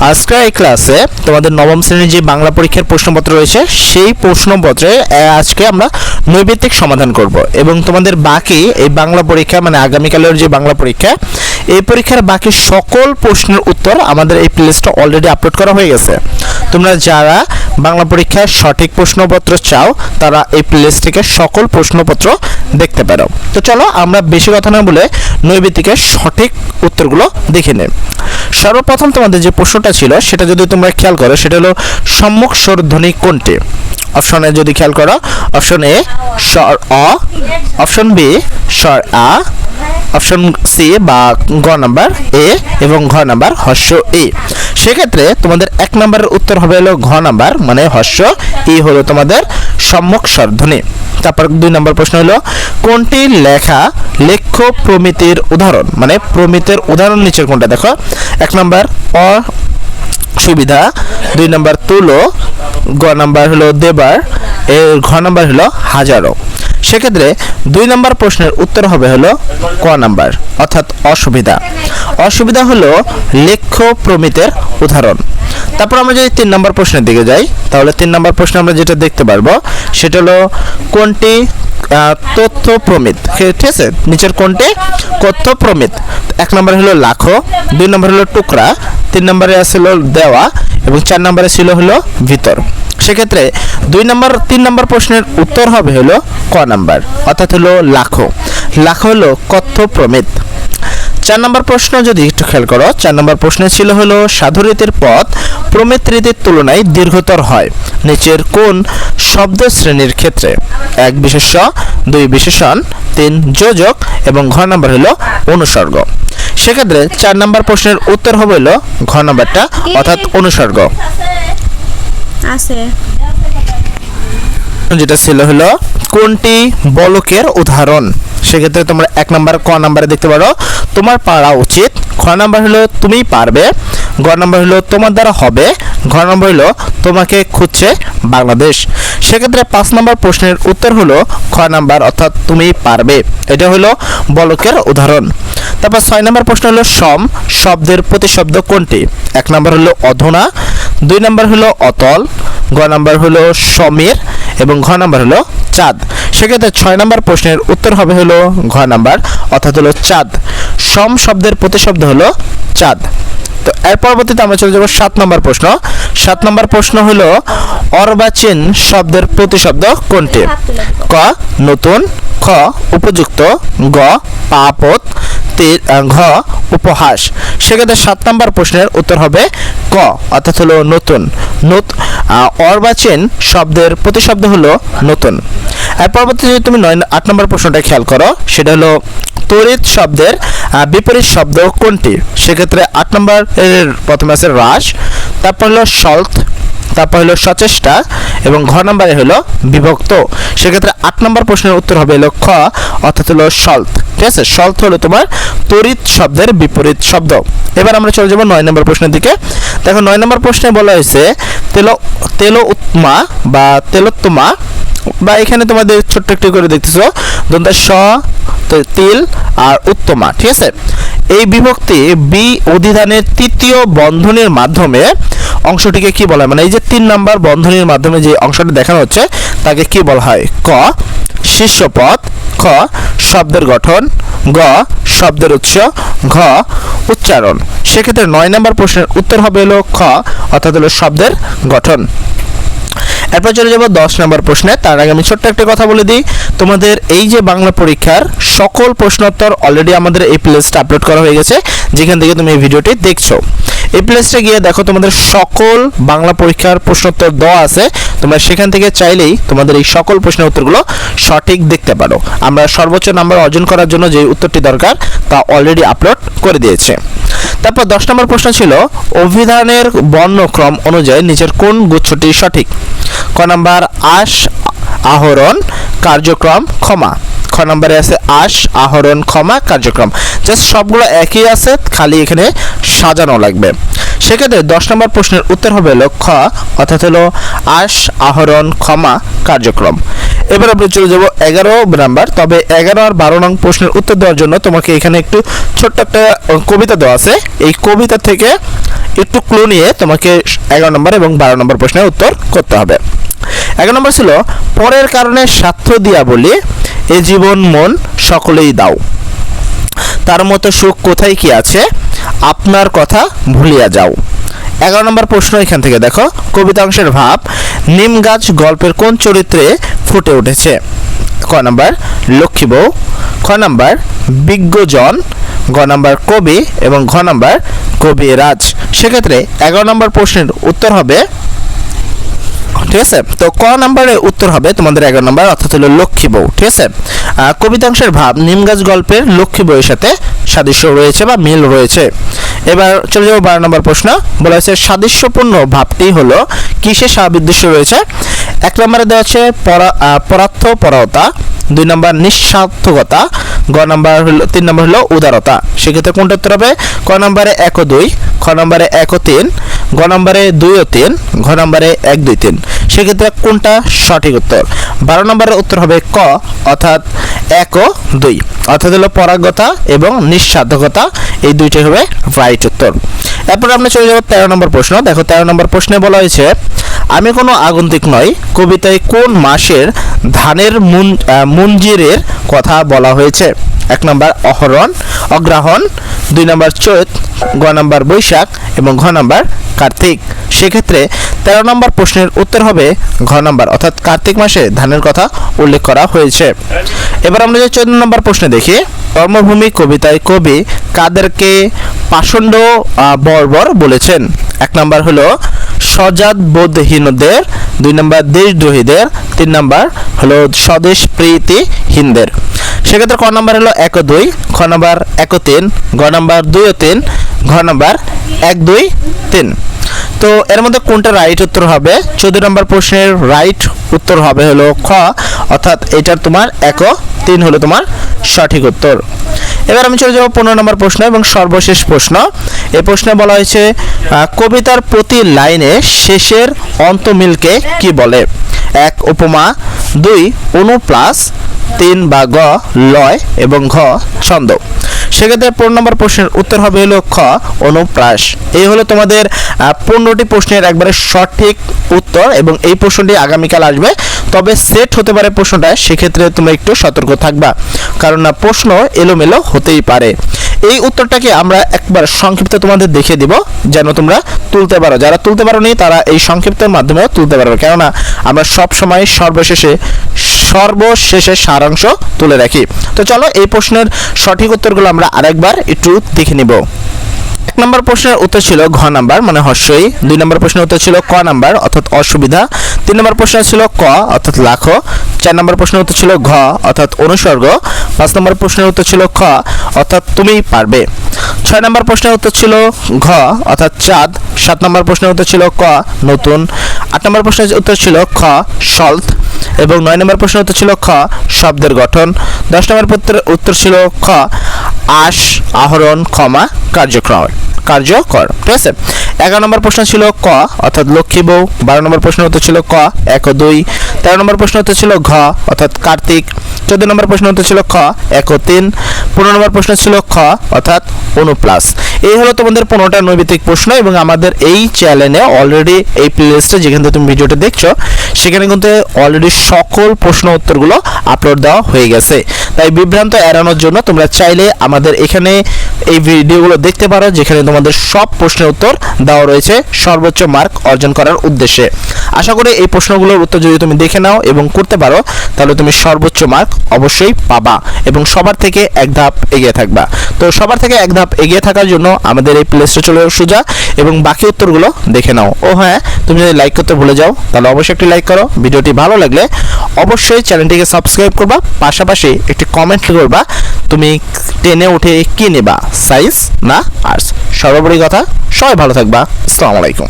আজকের এই ক্লাসে তোমাদের নবম শ্রেণির যে বাংলা পরীক্ষার প্রশ্নপত্র রয়েছে, সেই প্রশ্নপত্রে আজকে আমরা নৈবেদ্যিক সমাধান করব এবং তোমাদের বাকি এই বাংলা পরীক্ষা মানে আগামীকালের যে বাংলা পরীক্ষা, এই পরীক্ষার বাকি সকল প্রশ্নের উত্তর আমাদের এই প্লেলিস্টে অলরেডি আপলোড করা হয়ে গেছে। তোমরা যারা বাংলা পরীক্ষার সঠিক প্রশ্নপত্র চাও, তারা এই প্লেলিস্ট থেকে সকল প্রশ্নপত্র দেখতে পারো। তো চলো, আমরা বেশি কথা না বলে নৈবেদিকের সঠিক উত্তরগুলো দেখে নেই। সর্বপ্রথম তোমাদের যে প্রশ্নটা ছিল, সেটা যদি তোমরা খেয়াল করো, সেটা হলো, সম্মুখ স্বরধ্বনি কোনটি? অপশনে যদি খেয়াল করো অপশন এ স্বর অ অপশন বি স্বর আ অপশন সি বা গ নাম্বার এ এবং ঘ নাম্বার হর্ষ এ সেক্ষেত্রে তোমাদের এক নম্বরের উত্তর হবে হলো ঘ নাম্বার মানে হর্ষ। ই হলো তোমাদের সম্মুখ স্বরধ্বনি। তারপর দুই নম্বর প্রশ্ন হলো, কোনটি লেখা লেখ্য প্রমিতির উদাহরণ? মানে প্রমিতের উদাহরণ নিচের কোনটা? দেখো, এক নম্বর অ, সুবিধা। দুই নম্বর তুলো। গ নাম্বার হলো দেবার। এর ঘ নাম্বার হলো হাজারো। সেক্ষেত্রে দুই নম্বর প্রশ্নের উত্তর হবে হলো ক নাম্বার, অর্থাৎ অসুবিধা। অসুবিধা হলো লেখ্য প্রমিতের উদাহরণ। তারপর আমরা যদি তিন নম্বর প্রশ্নের দিকে যাই, তাহলে তিন নম্বর প্রশ্নে আমরা যেটা দেখতে পারব, সেটা হলো কোনটি তথ্য প্রমিত ঠিক আছে? নিচের কোনটি? তথ্য প্রমিত এক নম্বরে হলো লাখো, দুই নম্বরে হলো টুকরা, তিন নম্বরে ছিল দেওয়া, এবং চার নম্বরে ছিল হলো ভিতর। সেক্ষেত্রে দুই নম্বর, তিন নম্বর প্রশ্নের উত্তর হবে হলো ক নাম্বার, অর্থাৎ হলো লাখো। লাখো হলো কথ্য প্রমিত চার নম্বর প্রশ্ন যদি একটু খেয়াল করো, চার নম্বর প্রশ্নে ছিল হলো সাধুরীতির পথ প্রমিত রীতির তুলনায় দীর্ঘতর হয়। নিচের কোন শব্দ শ্রেণির ক্ষেত্রে? এক বিশেষ্য, দুই বিশেষণ, তিন যোজক, এবং ঘ নম্বর হলো অনুসর্গ। সেক্ষেত্রে চার নম্বর প্রশ্নের উত্তর হবে হলো ঘ নম্বরটা, অর্থাৎ অনুসর্গ। আছে। যেটা ছিল হলো কোনটি বলকের উদাহরণ? সেক্ষেত্রে তোমরা এক নাম্বার, ক নাম্বারে দেখতে পারো। তোমার পারা উচিত। খ নাম্বার হলো, তুমি পারবে। গ নাম্বার হলো, তোমার দ্বারা হবে। ঘ নাম্বার হলো, তোমাকে খুঁজছে বাংলাদেশ। সেক্ষেত্রে পাঁচ নাম্বার প্রশ্নের উত্তর হলো খ নাম্বার, অর্থাৎ তুমি পারবে। এটা হলো বলকের উদাহরণ। তারপর ছয় নম্বর প্রশ্ন হলো সম, শব্দের প্রতিশব্দ কোনটি? এক নম্বর হলো অধনা দুই নম্বর হলো অতল গ নাম্বার হলো সমীর এবং ঘ নাম্বার হলো চাঁদ। সেক্ষেত্রে ছয় নম্বর প্রশ্নের উত্তর হবে হলো ঘ নাম্বার অর্থাৎ হলো চাঁদ। সম শব্দের প্রতিশব্দ হলো চাঁদ। তো এর পরবর্তীতে আমরা চলে যাব সাত নম্বর প্রশ্ন। সাত নম্বর প্রশ্ন হলো অর্বাচীন শব্দের প্রতিশব্দ কোনটি? ক নতুন খ উপযুক্ত গ পাপত তি- আহ, ঘ উপহাস। সেক্ষেত্রে সাত নম্বর প্রশ্নের উত্তর হবে ক অর্থাৎ হলো নতুন। নত অর্বাচীন শব্দের প্রতিশব্দ হলো নতুন। এর পরবর্তী যদি তুমি নয় আট নম্বর প্রশ্নটা খেয়াল করো সেটা হলো তড়িৎ শব্দের বিপরীত শব্দ কোনটি? সেক্ষেত্রে আট নম্বর প্রথমে আছে হ্রাস তারপর হলো সল্ট তারপর হলো সচেষ্টা এবং ঘ নম্বরে হলো বিভক্ত। সেক্ষেত্রে আট নম্বর প্রশ্নের উত্তর হবে খ, অর্থাৎ হলো সল্ট ঠিক আছে? সল্ট হলো তোমার তড়িৎ শব্দের বিপরীত শব্দ। এবার আমরা চলে যাব নয় নম্বর প্রশ্নের দিকে। দেখো, নয় নম্বর প্রশ্নে বলা হয়েছে, তেল তেল উৎমা বা তেলোত্তমা বা এখানে তোমাদের ছোট্ট একটু করে দেখতেছো দন্তা স তিল আর উত্তমা। ঠিক আছে? এই বিভক্তি বি অধিধানের তৃতীয় বন্ধনের মাধ্যমে অংশটিকে কি বলা হয়? মানে এই যে তিন নাম্বার বন্ধনীর মাধ্যমে যে অংশটা দেখানো হচ্ছে, তাকে কি বলা হয়? ক শীর্ষপদ খ, শব্দের গঠন, গ, শব্দের উৎস, ঘ, উচ্চারণ। সেক্ষেত্রে নয় নম্বর প্রশ্নের উত্তর হবে হলো খ, অর্থাৎ হলো শব্দের গঠন। এরপর চলে যাব দশ নম্বর প্রশ্নে। তার আগে আমি ছোট্ট একটা কথা বলে দিই। তোমাদের এই যে বাংলা পরীক্ষার সকল প্রশ্নোত্তর অলরেডি আমাদের এই প্লেসটা আপলোড করা হয়ে গেছে। যেখান থেকে তুমি এই ভিডিওটি দেখছ। এই প্লেসটা গিয়ে দেখো তোমাদের সকল বাংলা পরীক্ষার প্রশ্নোত্তর দেওয়া আছে। তোমরা সেখান থেকে চাইলেই তোমাদের এই সকল প্রশ্নের উত্তরগুলো সঠিক দেখতে পারো। আমরা সর্বোচ্চ নাম্বার অর্জন করার জন্য যে উত্তরটি দরকার, তা অলরেডি আপলোড করে দিয়েছে। তারপর দশ নম্বর প্রশ্ন ছিল, অভিধানের বর্ণক্রম অনুযায়ী নিচের কোন গুচ্ছটি সঠিক? ক নাম্বার, আশ, আহরণ, কার্যক্রম, ক্ষমা। খ নম্বরে আছে আশ, আহরণ, ক্ষমা, কার্যক্রম। জাস্ট সবগুলো একই আছে, খালি এখানে সাজানো লাগবে। সেক্ষেত্রে দশ নম্বর প্রশ্নের উত্তর হবে হলো অর্থাৎ হলো আশ, আহরণ, ক্ষমা, কার্যক্রম। এবার আমরা চলে যাব এগারো নাম্বার। তবে এগারো আর বারো নং প্রশ্নের উত্তর দেওয়ার জন্য তোমাকে এখানে একটু ছোট্ট একটা কবিতা দেওয়া আছে। এই কবিতা থেকে একটু ক্লু নিয়ে তোমাকে এগারো নম্বর এবং বারো নম্বর প্রশ্নের উত্তর করতে হবে। এগারো নম্বর ছিল, পরের কারণে স্বার্থ দিয়া বলি এ জীবন মন সকলেই দাও। তার মতো সুখ কোথায় কি আছে? আপনার কথা ভুলিয়া যাও। এগারো নম্বর প্রশ্ন এখান থেকে দেখো। কবিতাংশের ভাব, নিম গাছ গল্পের কোন চরিত্রে ফুটে উঠেছে? ক নম্বর, লক্ষ্মী বউ। খ নম্বর, বিজ্ঞজন। গ নম্বর, কবি। এবং ঘ নাম্বার, কবিরাজ। সেক্ষেত্রে এগারো নম্বর প্রশ্নের উত্তর হবে ঠিক আছে? তো ক নাম্বারের উত্তর হবে তোমাদের এগারো নম্বর, অর্থাৎ হলো লক্ষ্মী বউ, ঠিক আছে? কবিতাংশের ভাব নিমগাছ গল্পের লক্ষ্মী বউয়ের সাথে সাদৃশ্য রয়েছে বা মিল রয়েছে। এবার চলে যাব বারো নম্বর প্রশ্ন। বলা হয়েছে, সাদৃশ্যপূর্ণ ভাবটি হলো কিসে সাদৃশ্য রয়েছে? এক নম্বরে দেওয়া আছে পরার্থ পরতা দুই নম্বর নিঃস্বার্থকতা গ নম্বর হলো, তিন নম্বর হলো উদারতা। সেক্ষেত্রে কোনটা উত্তর হবে? ক নম্বরে এক দুই, খ নম্বরে এক তিন গ নম্বরে দুই ও তিন, ঘ নম্বরে এক, দুই, তিন। সেক্ষেত্রে কোনটা সঠিক উত্তর? বারো নম্বরের উত্তর হবে ক, অর্থাৎ এক ও দুই। অর্থাৎ হলো পরাগতা এবং নিঃসাধকতা। এই দুইটাই হবে রাইট উত্তর। এরপর আমরা চলে যাব তেরো নম্বর প্রশ্ন। দেখো, তেরো নম্বর প্রশ্নে বলা হয়েছে, আমি কোনো আগন্তুক নই, কবিতায় কোন মাসের ধানের মুন মুঞ্জিরের কথা বলা হয়েছে? এক নম্বর, অহরণ, অগ্রহণ, দুই নম্বর, চৈত, গ নম্বর, বৈশাখ এবং ঘ নম্বর, কার্তিক। সেক্ষেত্রে তেরো নম্বর প্রশ্নের উত্তর হবে ঘ নম্বর, অর্থাৎ কার্তিক মাসে ধানের কথা উল্লেখ করা হয়েছে। এবার আমরা যে চোদ্দ নম্বর প্রশ্নে দেখি, কর্মভূমি কবিতায় কবি কাদেরকে পাষণ্ড বর্বর বলেছেন। এক নম্বর হলো সজাত বোধহীনদের, দুই নম্বর দেশদ্রোহীদের, তিন নম্বর হলো স্বদেশ প্রীতিহীনদের। সেক্ষেত্রে ক নম্বর হলো এক দুই, খ নম্বর এক তিন, গ নম্বর দুই ও তিন, ঘ নম্বর এক, দুই, তিন। তো এর মধ্যে কোনটা রাইট উত্তর হবে? চোদ্দ নম্বর প্রশ্নের রাইট উত্তর হবে হলো খ, অর্থাৎ এটার তোমার এক তিন হলো তোমার সঠিক উত্তর। এবার আমি চলে যাব পনেরো নম্বর প্রশ্ন এবং সর্বশেষ প্রশ্ন। এ প্রশ্নে বলা হয়েছে কবিতার প্রতি লাইনে শেষের অন্তমিলকে কি বলে? এক, উপমা। দুই অনু প্লাস তিন, বা গ, লয় এবং ঘ, ছন্দ। সেক্ষেত্রে পনেরো নম্বর প্রশ্নের উত্তর হবে হলো খ, অনুপ্রাস। এই হলো তোমাদের পনেরোটি প্রশ্নের একবারে সঠিক উত্তর এবং এই প্রশ্নটি আগামীকাল আসবে। তবে সেট হতে পারে প্রশ্নটা, সেক্ষেত্রে তোমরা একটু সতর্ক থাকবা। কারণ না প্রশ্ন এলোমেলো হতেই পারে। এই উত্তরটাকে আমরা একবার সংক্ষিপ্ত তোমাদের দেখিয়ে দিব, যেন তোমরা তুলতে পারো। যারা তুলতে পারো নি তারা এই সংক্ষিপ্তের মাধ্যমেও তুলতে পারবে। কেননা, আমরা সব সময় সর্বশেষে সর্বশেষে সারাংশ তুলে রাখি। তো চলো এই প্রশ্নের সঠিক উত্তরগুলো আমরা আরেকবার একটু দেখে নিব। এক নম্বর প্রশ্নের উত্তর ছিল ঘ নাম্বার মানে হর্ষই। দুই নম্বর প্রশ্নের উত্তর ছিল ক নাম্বার, অর্থাৎ অসুবিধা। তিন নম্বর প্রশ্ন ছিল ক, অর্থাৎ লাখো। চার নম্বর প্রশ্নের উত্তর ছিল ঘ, অর্থাৎ অনুসর্গ। পাঁচ নম্বর প্রশ্নের উত্তর ছিল খ, অর্থাৎ তুমিই পারবে। ছয় নম্বর প্রশ্নের উত্তর ছিল ঘ, অর্থাৎ চাঁদ। সাত নম্বর প্রশ্নের উত্তর ছিল ক, নতুন। আট নম্বর প্রশ্নের উত্তর ছিল খ, সল্ট। এবং নয় নম্বর প্রশ্ন উত্তর ছিল খ, শব্দের গঠন। দশ নম্বর উত্তর উত্তর ছিল খ, আশ আহরণ ক্ষমা কার্যক্রম। কার্যকর। ঠিক আছে? এগারো নম্বর প্রশ্ন ছিল ক, অর্থাৎ লক্ষ্মী বউ। বারো নম্বর প্রশ্ন উত্তর ছিল ক, এক ও দুই। তেরো নম্বর প্রশ্ন উত্তর ছিল ঘ, অর্থাৎ কার্তিক। চোদ্দ নম্বর প্রশ্ন উত্তর ছিল খ, এক ও তিন। পনেরো নম্বর প্রশ্ন ছিল খ, অর্থাৎ অনুপ্লাস। এই হলো তোমাদের পনেরোটা নৈবিত্তিক প্রশ্ন এবং আমাদের এই চ্যানেলে অলরেডি এই প্লেলিস্টে যেখান তুমি ভিডিওটা দেখছ, সেখানে কিন্তু অলরেডি সকল প্রশ্ন উত্তরগুলো আপলোড দেওয়া হয়ে গেছে। তাই বিভ্রান্ত এড়ানোর জন্য তোমরা চাইলে আমাদের এখানে এই ভিডিওগুলো দেখতে পারো, যেখানে তোমাদের সব প্রশ্নের উত্তর দেওয়া রয়েছে, সর্বোচ্চ মার্ক অর্জন করার উদ্দেশ্যে। আশা করি এই প্রশ্নগুলোর উত্তর যদি তুমি দেখে নাও এবং করতে পারো, তাহলে তুমি সর্বোচ্চ মার্ক অবশ্যই পাবা এবং সবার থেকে এক ধাপ এগিয়ে থাকবা। তো সবার থেকে এক ধাপ এগিয়ে থাকার জন্য আমাদের এই প্লেসটা চলে সোজা এবং বাকি উত্তরগুলো দেখে নাও। ও হ্যাঁ তুমি যদি লাইক করতে ভুলে যাও, তাহলে অবশ্যই একটি লাইক করো। ভিডিওটি ভালো লাগলে অবশ্যই চ্যানেলটিকে সাবস্ক্রাইব করবা, পাশাপাশি একটি কমেন্ট করবা তুমি টেনে উঠে কি নেবা? সাইজ না আর্টস সর্বোপরি কথা, সবাই ভালো থাকবা। আসসালামু আলাইকুম।